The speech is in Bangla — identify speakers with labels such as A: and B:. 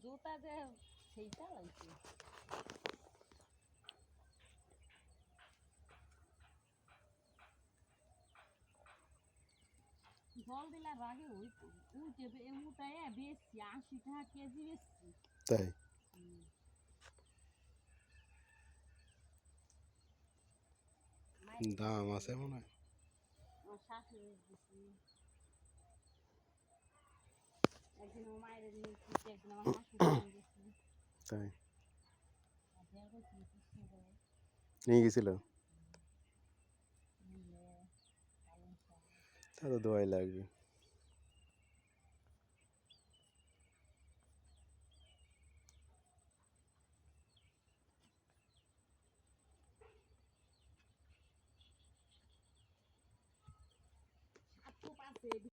A: জুতা যে সেইটা লাগছে। জল দিলে রাগে হইতো উঠে এমুটায় বেশি আশি টাকা কেজি বেশি।
B: তাই? দাম আছে মনে হয়।
A: শাশুড়ি
B: তাই। নিয়ে গেছিল?
A: নিলে পালং শাক
B: তা তো দোয়াই লাগবে।